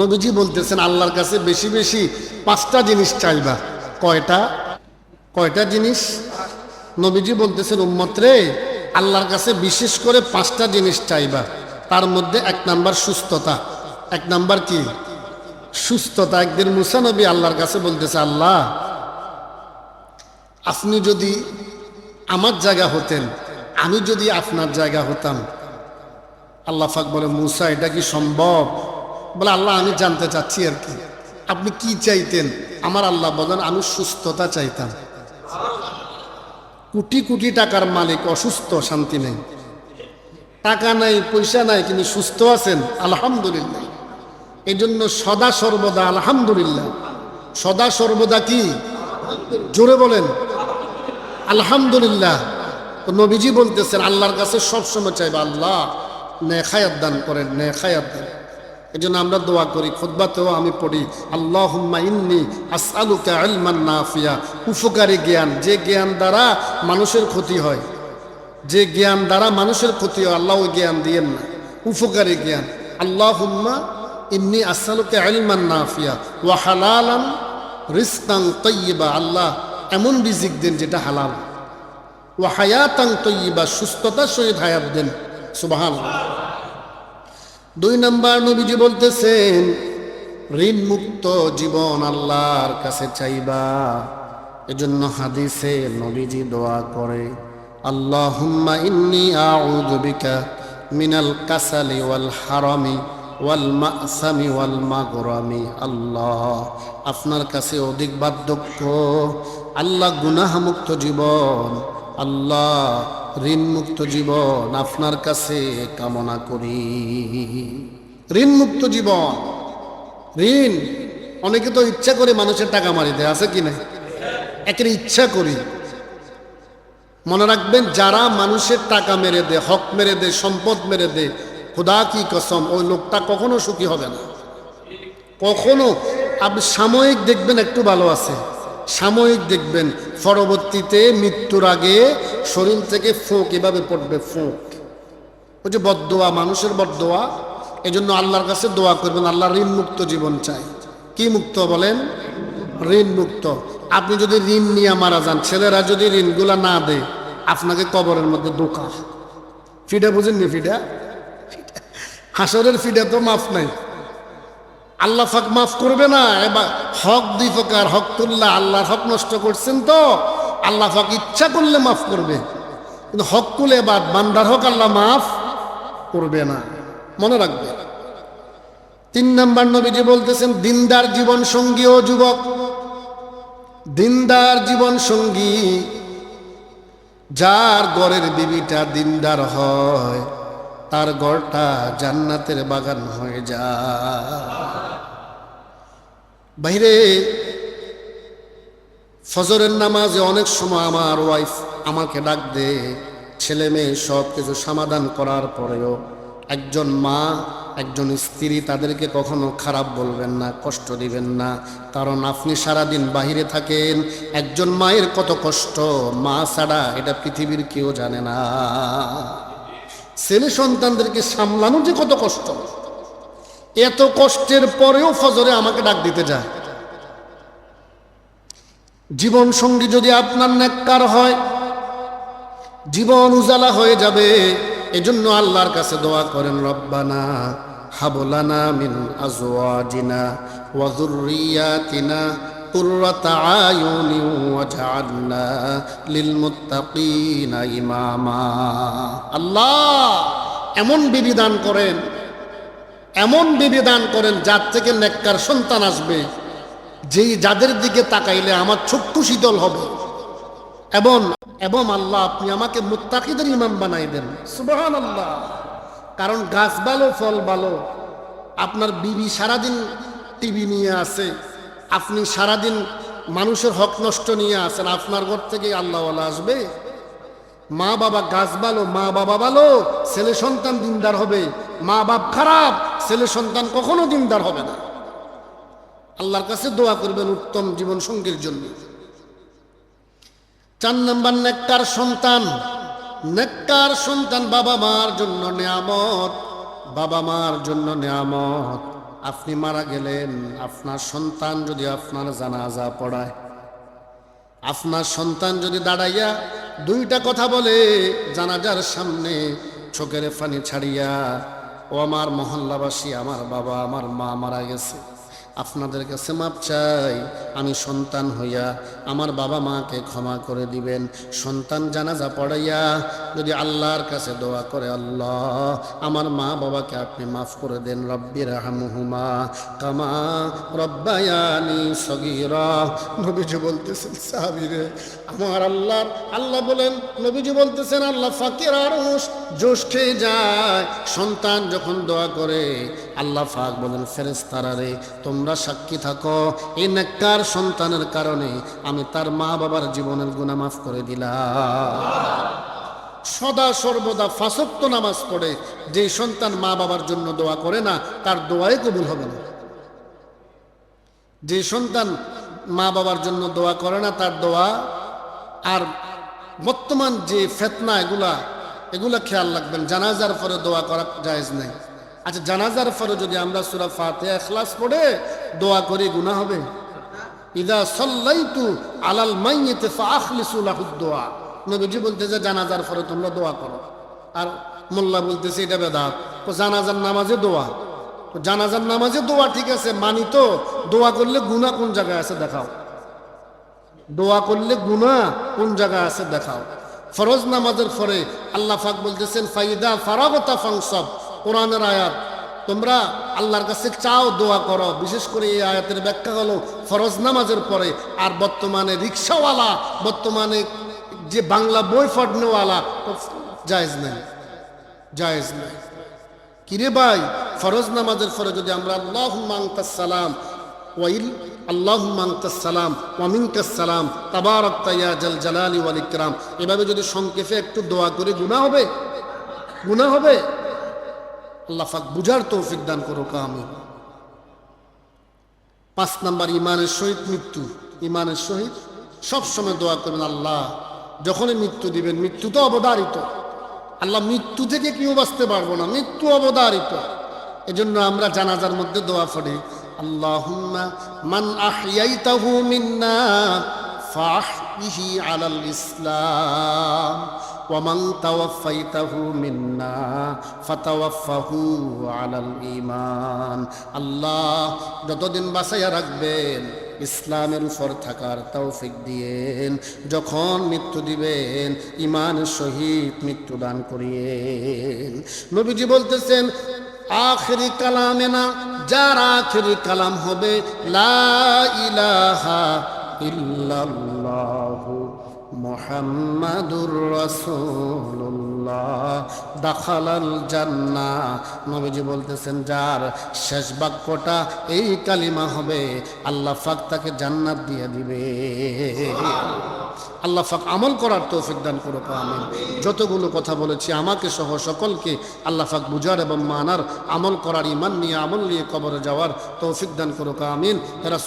নবীজি বলতেছেন, আল্লাহর কাছে বেশি বেশি পাঁচটা জিনিস চাইবা। কয়টা? কয়টা জিনিস? নবীজি বলতেছেন, উম্মত রে, আল্লাহর কাছে বিশেষ করে পাঁচটা জিনিস চাইবা। তার মধ্যে এক নাম্বার সুস্থতা। এক নাম্বার কি? সুস্থতা। একদিন মুসা নবী আল্লাহর কাছে বলতেছে, আল্লাহ, আপনি যদি আমার জায়গা হতেন, আমি যদি আপনার জায়গা হতাম। আল্লাহ ফাক বলে, মুসা, এটা কি সম্ভব? বলে, আল্লাহ, আমি জানতে চাচ্ছি আর কি। আপনি কি চাইতেন? আমার আল্লাহ বলেন, আমি সুস্থতা চাইতাম। কোটি কোটি টাকার মালিক, অসুস্থ, শান্তি নেই। টাকা নাই, পয়সা নাই, কিন্তু সুস্থ আছেন, আলহামদুলিল্লাহ। এই জন্য সদা সর্বদা, আলহামদুলিল্লাহ। সদা সর্বদা কি? জোরে বলেন। আলহামদুলিল্লাহ। তো নবীজি বলতেছেন, আল্লাহর কাছে সবসময় চাইবে, আল্লাহ নেখায়াত দান করেন নেখায়াত দান। এই জন্য আমরা দোয়া করি খুদ্বাতেও আমি পড়ি আল্লাহ ইন্নি আসআলুকা ইলমান নাফিয়া। উপকারী জ্ঞান, যে জ্ঞান দ্বারা মানুষের ক্ষতি হয়, যে জ্ঞান দ্বারা মানুষের ক্ষতি হয়, আল্লাহ জ্ঞান দিয়েন না। উপকারী জ্ঞান আল্লাহ ইন্নি আসআলুকা ইলমান নাফিয়া। ওয়া হালালান রিস্তাং তৈবা আল্লাহ এমন রিজিক দেন যেটা হালাল। ও হায়াতাং তৈবা সুস্থতার সহিত হায়াত দেন। সুবাহান দুই নম্বর নবীজি বলতেছেন ঋণ মুক্ত জীবন আল্লাহর কাছে চাইবা। এজন্য হাদিসে নবীজি দোয়া করে, আল্লাহুম্মা ইন্নি আউযু বিকা মিনাল কাসালি ওয়াল হারামি ওয়াল মাসামি ওয়াল মাগরামি। আল্লাহ, আপনার কাছে অধিক বার্ধক্য, আল্লাহ গুনাহমুক্ত জীবন, আল্লাহ ঋণ মুক্ত জীবন আপনার কাছে কামনা করি। ঋণ মুক্ত জীবন, ঋণ, অনেকে তো ইচ্ছা করে মানুষের টাকা মারি দেয়, আছে কি না একের ইচ্ছা করি। মনে রাখবেন, যারা মানুষের টাকা মেরে দেয়, হক মেরে দেয়, সম্পদ মেরে দেয়, খুদা কি কসম, ওই লোকটা কখনো সুখী হবে না। কখনো, আপনি সাময়িক দেখবেন একটু ভালো আছে। সাময়িক দেখবেন, পরবর্তীতে মৃত্যুর আগে শরীর থেকে ফোঁক এভাবে পড়বে, ফোঁক। ওই যে বদোয়া মানুষের বদোয়া এই জন্য আল্লাহর কাছে দোয়া করবেন, আল্লাহ ঋণ মুক্ত জীবন চাই। কি মুক্ত বলেন? ঋণ মুক্ত আপনি যদি ঋণ নিয়ে মারা যান, ছেলেরা যদি ঋণগুলা না দেয়, আপনাকে কবরের মধ্যে দোকা ফিডা বুঝেননি ফিডা। হাসরের ফিডা তো মাফ নাই। আল্লাহ ফাক মাফ করবে না। এবার হক দুই প্রকার হক তুল্লাহ, আল্লাহর হক নষ্ট করছেন তো। আল্লাহ ফাক ইচ্ছা করলে মাফ করবে। কিন্তু হক তুলে এবার বান্দার হক আল্লাহ মাফ করবে না। মনে রাখবে। তিন নাম্বার নবীজি বলতেছেন, দিনদার জীবন সঙ্গী ও যুবক। দিনদার জীবন সঙ্গী, যার গড়ের বিবিটা দিনদার হয়। তার গড়টা জান্নাতের বাগান হয়ে যা বাইরে ফজরের নামাজে অনেক সময় আমার ওয়াইফ আমাকে ডাক দে ছেলে মেয়ে সব কিছু সমাধান করার পরেও একজন মা, একজন স্ত্রী তাদেরকে কখনো খারাপ বলবেন না, কষ্ট দিবেন না। কারণ আপনি সারাদিন বাহিরে থাকেন, একজন মায়ের কত কষ্ট, মা ছাড়া এটা পৃথিবীর কেউ জানে না। ছেলে সন্তানদেরকে সামলানো যে কত কষ্ট, এত কষ্টের পরেও ফজরে আমাকে ডাক দিতে যায়। জীবন সঙ্গী যদি আপনার নেককার হয়, জীবন উজালা হয়ে যাবে, এজন্য আল্লাহর কাছে দোয়া করেন, রব্বানা হাবলানা মিন আজওয়াজিনা ওয়া আয়ুনি ওয়াজআলনা লিল মুত্তাকিনা ইমামা। আল্লাহ, এমন বিবি দান করেন, এমন বিবি দান করেন যার থেকে নেককার সন্তান আসবে, যেই যাদের দিকে তাকাইলে আমার চক্ষু শীতল হবে। এবং এবং আল্লাহ, আপনি আমাকে মুত্তাকিদের ইমাম বানাই দেন। সুবহান আল্লাহ কারণ গাছ ভালো, ফল ভালো। আপনার বিবি সারাদিন টিভি নিয়ে আসে। আপনি সারাদিন মানুষের হক নষ্ট নিয়ে আসেন আপনার ঘর থেকে আল্লাহওয়ালা আসবে। মা বাবা গাছ ভালো, মা বাবা ভালো, ছেলে সন্তান দিনদার হবে। মা বাপ খারাপ, ছেলে সন্তান কখনো দিনদার হবে না। আল্লাহর কাছে দোয়া করবেন উত্তম জীবন সঙ্গীর জন্য। চার নাম্বার, নেককার সন্তান। নেককার সন্তান বাবা মার জন্য নিয়ামত, বাবা মার জন্য নিয়ামত। আপনি মারা গেলেন, আপনার সন্তান যদি আপনার জানাজা পড়ায়, আপনার সন্তান যদি দাঁড়াইয়া দুইটা কথা বলে জানাজার সামনে চোখের ফানি ছাড়িয়া, ও আমার মহল্লাবাসী, আমার বাবা, আমার মা মারা গেছে। আপনাদের কাছে মাপ চাই। আমি সন্তান হইয়া আমার বাবা মাকে ক্ষমা করে দিবেন। সন্তান জানাজা পড়াইয়া যদি আল্লাহর কাছে দোয়া করে, আল্লাহ, আমার মা বাবাকে আপনি মাফ করে দেন। রব্বির রাহমুহুমা কামা রব্বায়ানি সগীরা। নবীজি বলতেছেন সাহাবীরে আমার আল্লাহ আল্লাহ বলেন, নবীজি বলতেছেন, আল্লাহ ফাকির আরশ জ্যৈষ্ঠে যায়। সন্তান যখন দোয়া করে আল্লাহ ফাক বলেন ফেরেস্তারা রে তোমরা সাক্ষী থাকো। এই নেককার সন্তানের কারণে আমি তার মা বাবার জীবনের গুনাহ মাফ করে দিলাম। সদা সর্বদা ফাঁসক্ত নামাজ পড়ে। যে সন্তান মা বাবার জন্য দোয়া করে না, তার দোয়াই কবুল হবে না। যে সন্তান মা বাবার জন্য দোয়া করে না, তার দোয়া আর বর্তমান যে ফেতনা এগুলা এগুলা খেয়াল রাখবেন। জানাজার পরে দোয়া করা জায়েজ নেই। আচ্ছা জানাজার পরে যদি আমরা সুরা ফাতে এখলাস পড়ে, দোয়া করি, গুনাহ হবে? ইদা সাল্লাইতু আলাল মাইয়িতে ফাখলিসু লাহু দোয়া। নবীজি বলতে যে জানাজার পরে তোমরা দোয়া করো। আর মোল্লা বলতেছে, এটা বেদাত। তো জানাজার নামাজে দোয়া। তো জানাজার নামাজে দোয়া ঠিক আছে, মানি তো, দোয়া করলে গুনাহ কোন জায়গায় আছে দেখাও। দোয়া করলে গুনাহ কোন জায়গায় আছে দেখাও। ফরজ নামাজের পরে আল্লাহ ফাক বলতেছেন, ফাইদা ফারাগতা ফাংসব কোরআনের আয়াত। তোমরা আল্লাহর কাছে চাও, দোয়া করো। বিশেষ করে এই আয়াতের ব্যাখ্যা হলো ফরজ নামাজের পরে আর বর্তমানে রিক্সাওয়ালা, বর্তমানে যে বাংলা বই পড়নেওয়ালা জায়েজ নাই জায়েজ নাই। কিরে ভাই, ফরজ নামাজের পরে যদি আমরা আল্লাহ সালাম, ওয়াইল আল্লাহ সালাম ওয়ামিনকাসালাম তাবারক তাইয়া জাল জালালি ওয়াল ইকরাম, এভাবে যদি সংক্ষেপে একটু দোয়া করে, গুনাহ হবে? গুনাহ হবে? আল্লাহ বুঝার তৌফিক দান করো আমি পাঁচ নাম্বার ইমানের সহিত মৃত্যু। ইমানের সহিত সবসময় দোয়া করবেন, আল্লাহ যখনই মৃত্যু দিবেন, মৃত্যু তো অবধারিত। আল্লাহ মৃত্যু থেকে কেউ বাঁচতে পারব না, মৃত্যু অবধারিত। এজন্য আমরা জানাজার মধ্যে দোয়া পড়ি, আল্লাহুম্মা মান মিন্না আলাল ইসলাম। ওয়ামান তাওয়াফাইতাহু মিন্না ফাতাওয়াফাহু আলাল ঈমান আল্লাহ যতদিন বাঁচাইয়া রাখবেন, ইসলামের উপর থাকার তৌফিক দিয়েন। যখন মৃত্যু দিবেন ইমানের সহিত মৃত্যু দান করিয়েন। নবীজি বলতেছেন, আখরি কালামে না, যার আখরি কালাম হবে, লা ইলাহা ইল্লাল্লাহু। মোহাম্মদুর রসুল্লাহ দাখালাল জান্না নবীজি বলতেছেন, যার শেষ বাক্যটা এই কালিমা হবে, আল্লাহ ফাক তাকে জান্নাত দিয়ে দিবে। আল্লাহ ফাক আমল করার তৌফিক দান করুক, আমিন। যতগুলো কথা বলেছি, আমাকে সহ সকলকে আল্লাহ ফাক বুঝার এবং মানার, আমল করার ইমান নিয়ে আমল নিয়ে কবরে যাওয়ার তৌফিক দান করুক, আমিন। এরা